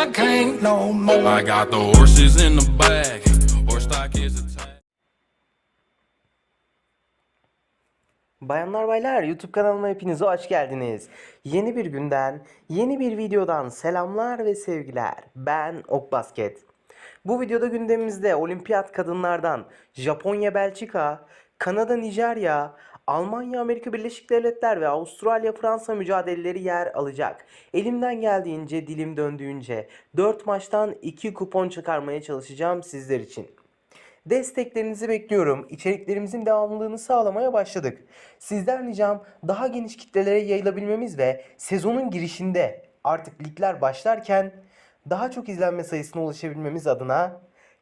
I can't no more. I got the horses in the back. Horse stock is attached. Bayanlar baylar YouTube kanalıma hepiniz hoş geldiniz. Yeni bir günden, yeni bir videodan selamlar ve sevgiler. Ben Ok Basket. Bu videoda gündemimizde olimpiyat kadınlardan Japonya Belçika, Kanada Nijerya, Almanya Amerika Birleşik Devletler ve Avustralya Fransa mücadeleleri yer alacak. Elimden geldiğince, dilim döndüğünce 4 maçtan 2 kupon çıkarmaya çalışacağım sizler için. Desteklerinizi bekliyorum. İçeriklerimizin devamlılığını sağlamaya başladık. Sizden ricam daha geniş kitlelere yayılabilmemiz ve sezonun girişinde artık ligler başlarken daha çok izlenme sayısına ulaşabilmemiz adına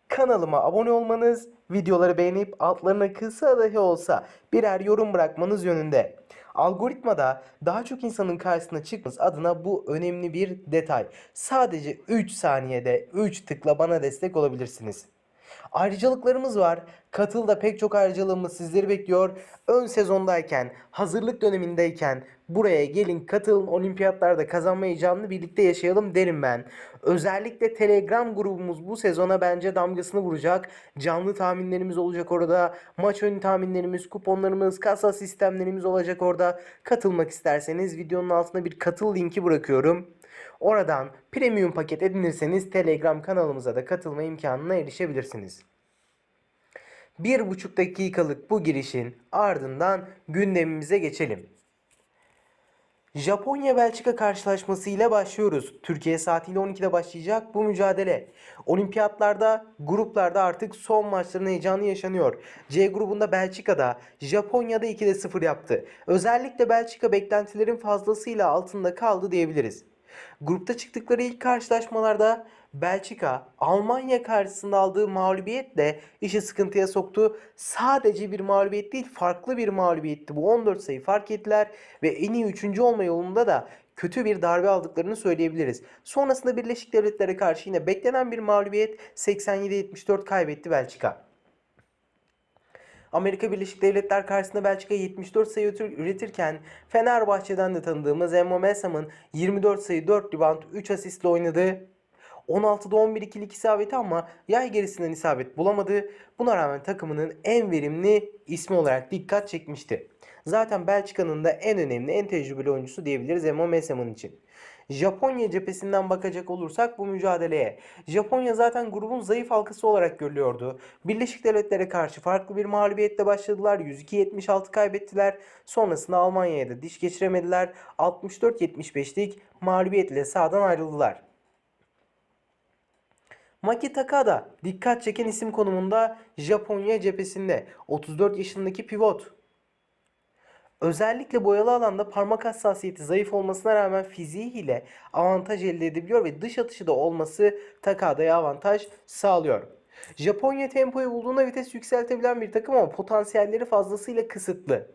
kanalıma abone olmanız, videoları beğenip altlarına kısa dahi olsa birer yorum bırakmanız yönünde. Algoritmada daha çok insanın karşısına çıkmanız adına bu önemli bir detay. Sadece 3 saniyede 3 tıkla bana destek olabilirsiniz. Ayrıcalıklarımız var. Katıl'da pek çok ayrıcalığımız sizleri bekliyor. Ön sezondayken, hazırlık dönemindeyken buraya gelin katılın olimpiyatlarda kazanma heyecanını birlikte yaşayalım derim ben. Özellikle Telegram grubumuz bu sezona bence damgasını vuracak. Canlı tahminlerimiz olacak orada. Maç önü tahminlerimiz, kuponlarımız, kasa sistemlerimiz olacak orada. Katılmak isterseniz videonun altına bir katıl linki bırakıyorum. Oradan premium paket edinirseniz Telegram kanalımıza da katılma imkanına erişebilirsiniz. Bir buçuk dakikalık bu girişin ardından gündemimize geçelim. Japonya-Belçika karşılaşması ile başlıyoruz. Türkiye saatiyle 12'de başlayacak bu mücadele. Olimpiyatlarda, gruplarda artık son maçların heyecanı yaşanıyor. C grubunda Belçika'da, Japonya'da 2'de 0 yaptı. Özellikle Belçika beklentilerin fazlasıyla altında kaldı diyebiliriz. Grupta çıktıkları ilk karşılaşmalarda Belçika Almanya karşısında aldığı mağlubiyetle işi sıkıntıya soktu. Sadece bir mağlubiyet değil farklı bir mağlubiyetti. Bu 14 sayı fark ettiler ve en iyi 3. olma yolunda da kötü bir darbe aldıklarını söyleyebiliriz. Sonrasında Birleşik Devletlere karşı yine beklenen bir mağlubiyet 87-74 kaybetti Belçika. Amerika Birleşik Devletler karşısında Belçika 74 sayı üretir- üretirken Fenerbahçe'den de tanıdığımız Emmo Mesam'ın 24 sayı 4 rebound 3 asistle oynadı. 16'da 11 ikilik isabeti ama yay gerisinden isabet bulamadı. Buna rağmen takımının en verimli ismi olarak dikkat çekmişti. Zaten Belçika'nın da en önemli, en tecrübeli oyuncusu diyebiliriz Emmo Mesam'ın için. Japonya cephesinden bakacak olursak bu mücadeleye. Japonya zaten grubun zayıf halkası olarak görülüyordu. Birleşik Devletlere karşı farklı bir mağlubiyetle başladılar. 102-76 kaybettiler. Sonrasında Almanya'ya da diş geçiremediler. 64-75'lik mağlubiyetle sahadan ayrıldılar. Maki Takada dikkat çeken isim konumunda Japonya cephesinde 34 yaşındaki pivot. Özellikle boyalı alanda parmak hassasiyeti zayıf olmasına rağmen fiziğiyle avantaj elde edebiliyor ve dış atışı da olması Takada'ya avantaj sağlıyor. Japonya tempoyu bulduğunda vites yükseltebilen bir takım ama potansiyelleri fazlasıyla kısıtlı.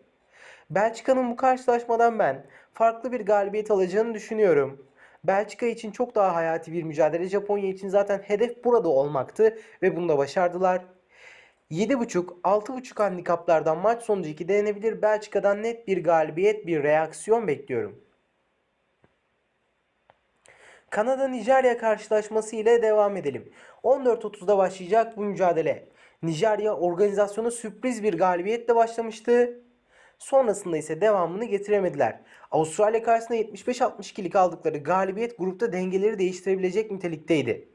Belçika'nın bu karşılaşmadan ben farklı bir galibiyet alacağını düşünüyorum. Belçika için çok daha hayati bir mücadele. Japonya için zaten hedef burada olmaktı ve bunu da başardılar. 7.5 6.5 handikaplardan maç sonucu 2 denenebilir. Belçika'dan net bir galibiyet, bir reaksiyon bekliyorum. Kanada Nijerya karşılaşması ile devam edelim. 14.30'da başlayacak bu mücadele. Nijerya organizasyonu sürpriz bir galibiyetle başlamıştı. Sonrasında ise devamını getiremediler. Avustralya karşısında 75-62'lik aldıkları galibiyet grupta dengeleri değiştirebilecek nitelikteydi.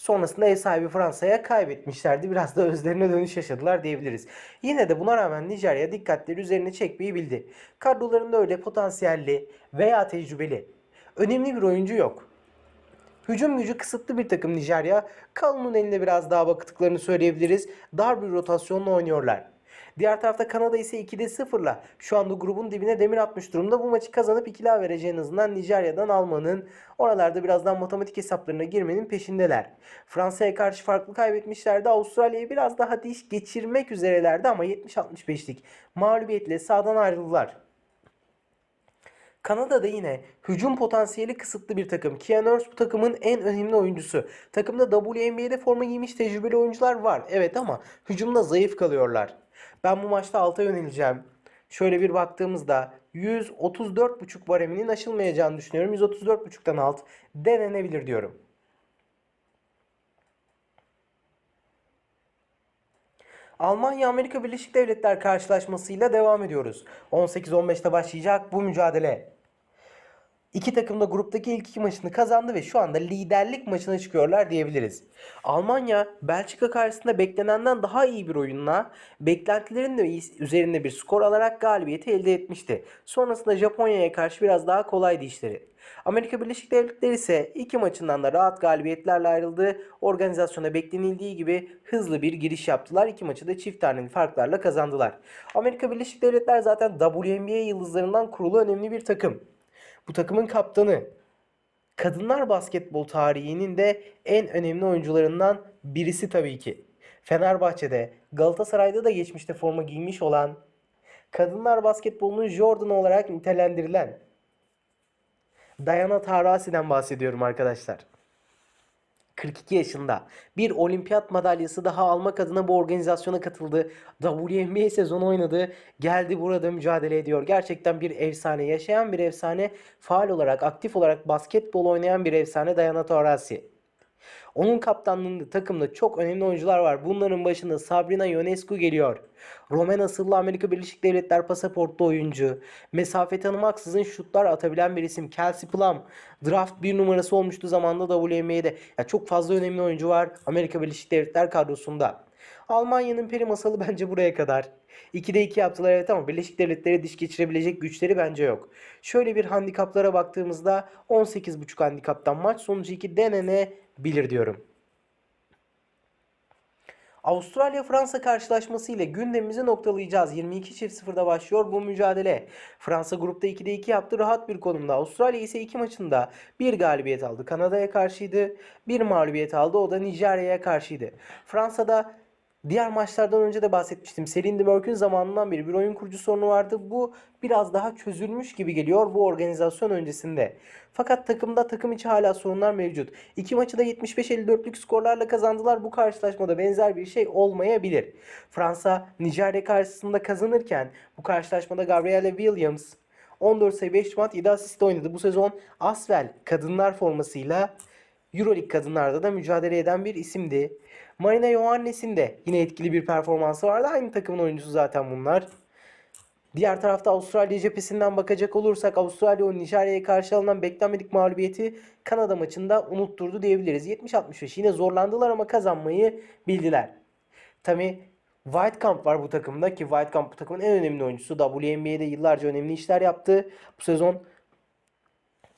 Sonrasında ev sahibi Fransa'ya kaybetmişlerdi. Biraz da özlerine dönüş yaşadılar diyebiliriz. Yine de buna rağmen Nijerya dikkatleri üzerine çekmeyi bildi. Kadrolarında öyle potansiyelli veya tecrübeli önemli bir oyuncu yok. Hücum gücü kısıtlı bir takım Nijerya. Kalun'un eline biraz daha baktıklarını söyleyebiliriz. Dar bir rotasyonla oynuyorlar. Diğer tarafta Kanada ise 2'de 0'la şu anda grubun dibine demir atmış durumda. Bu maçı kazanıp ikili averajı en azından Nijerya'dan almanın oralarda birazdan matematik hesaplarına girmenin peşindeler. Fransa'ya karşı farklı kaybetmişlerdi. Avustralya'yı biraz daha diş geçirmek üzerelerdi ama 70-65'lik mağlubiyetle sahadan ayrıldılar. Kanada'da yine hücum potansiyeli kısıtlı bir takım. Keanu Reeves bu takımın en önemli oyuncusu. Takımda WNBA'de forma giymiş tecrübeli oyuncular var. Evet ama hücumda zayıf kalıyorlar. Ben bu maçta alta yöneleceğim. Şöyle bir baktığımızda 134.5 bareminin aşılmayacağını düşünüyorum. 134.5'tan alt denenebilir diyorum. Almanya Amerika Birleşik Devletler karşılaşmasıyla devam ediyoruz. 18-15'te başlayacak bu mücadele. İki takım da gruptaki ilk iki maçını kazandı ve şu anda liderlik maçına çıkıyorlar diyebiliriz. Almanya Belçika karşısında beklenenden daha iyi bir oyunla beklentilerin de üzerinde bir skor alarak galibiyeti elde etmişti. Sonrasında Japonya'ya karşı biraz daha kolaydı işleri. Amerika Birleşik Devletleri ise iki maçından da rahat galibiyetlerle ayrıldı. Organizasyona beklenildiği gibi hızlı bir giriş yaptılar. İki maçı da çift taneli farklarla kazandılar. Amerika Birleşik Devletler zaten WNBA yıldızlarından kurulu önemli bir takım. Bu takımın kaptanı kadınlar basketbol tarihinin de en önemli oyuncularından birisi tabii ki. Fenerbahçe'de, Galatasaray'da da geçmişte forma giymiş olan, kadınlar basketbolunun Jordan olarak nitelendirilen Diana Taurasi'den bahsediyorum arkadaşlar. 42 yaşında bir olimpiyat madalyası daha almak adına bu organizasyona katıldı. WNBA sezonu oynadı. Geldi burada mücadele ediyor. Gerçekten bir efsane. Yaşayan bir efsane. Faal olarak, aktif olarak basketbol oynayan bir efsane Diana Taurasi. Onun kaptanlığında takımda çok önemli oyuncular var. Bunların başında Sabrina Ionescu geliyor. Roman asıllı Amerika Birleşik Devletler pasaportlu oyuncu. Mesafe tanımaksızın şutlar atabilen bir isim. Kelsey Plum. Draft bir numarası olmuştu zamanda WNBA'de. Ya çok fazla önemli oyuncu var Amerika Birleşik Devletler kadrosunda. Almanya'nın peri masalı bence buraya kadar. 2'de 2 yaptılar evet ama Birleşik Devletler'e diş geçirebilecek güçleri bence yok. Şöyle bir handikaplara baktığımızda 18.5 handikaptan maç sonucu 2 denenebilir diyorum. Avustralya-Fransa karşılaşması ile gündemimizi noktalayacağız. 22.00'da başlıyor bu mücadele. Fransa grupta 2'de 2 yaptı rahat bir konumda. Avustralya ise 2 maçında bir galibiyet aldı. Kanada'ya karşıydı. Bir mağlubiyet aldı. O da Nijerya'ya karşıydı. Fransa'da Diğer maçlardan önce de bahsetmiştim. Selin Dimörk'ün zamanından beri bir oyun kurucu sorunu vardı. Bu biraz daha çözülmüş gibi geliyor bu organizasyon öncesinde. Fakat takımda takım içi hala sorunlar mevcut. İki maçı da 75-54'lük skorlarla kazandılar. Bu karşılaşmada benzer bir şey olmayabilir. Fransa Nijerya karşısında kazanırken bu karşılaşmada Gabrielle Williams 14 sayı 5 maç 7 asist oynadı. Bu sezon Asvel kadınlar formasıyla Euroleague kadınlarda da mücadele eden bir isimdi. Marina Johannes'in de yine etkili bir performansı vardı. Aynı takımın oyuncusu zaten bunlar. Diğer tarafta Avustralya cephesinden bakacak olursak Avustralya o Nijerya'ya karşı alınan beklenmedik mağlubiyeti Kanada maçında unutturdu diyebiliriz. 70-65 yine zorlandılar ama kazanmayı bildiler. Tabi Whitecamp var bu takımda ki Whitecamp bu takımın en önemli oyuncusu. WNBA'de yıllarca önemli işler yaptı. Bu sezon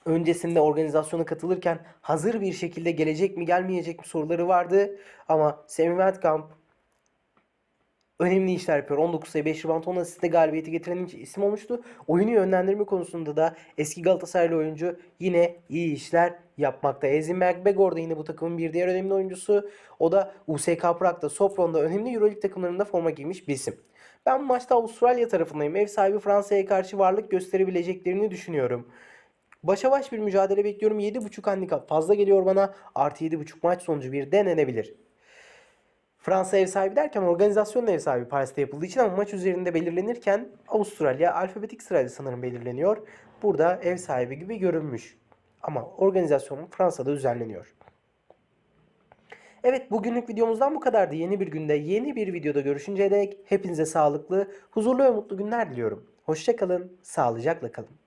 öncesinde organizasyona katılırken hazır bir şekilde gelecek mi gelmeyecek mi soruları vardı. Ama Sammy Whitecamp önemli işler yapıyor. 19 sayı 5 rebound 10 asiste galibiyeti getiren isim olmuştu. Oyunu yönlendirme konusunda da eski Galatasaraylı oyuncu yine iyi işler yapmakta. Ezin McBagor da yine bu takımın bir diğer önemli oyuncusu. O da USK Prag'da, Sopron'da önemli Euroleague takımlarında forma giymiş bir isim. Ben bu maçta Avustralya tarafındayım. Ev sahibi Fransa'ya karşı varlık gösterebileceklerini düşünüyorum. Başa baş bir mücadele bekliyorum. 7.5 handikap fazla geliyor bana. Artı 7.5 maç sonucu bir denenebilir. Fransa ev sahibi derken organizasyonun ev sahibi Paris'te yapıldığı için ama maç üzerinde belirlenirken Avustralya alfabetik sırayla sanırım belirleniyor. Burada ev sahibi gibi görünmüş. Ama organizasyonun Fransa'da düzenleniyor. Evet bugünlük videomuzdan bu kadardı. Yeni bir günde yeni bir videoda görüşünceye dek hepinize sağlıklı, huzurlu ve mutlu günler diliyorum. Hoşçakalın, sağlıcakla kalın.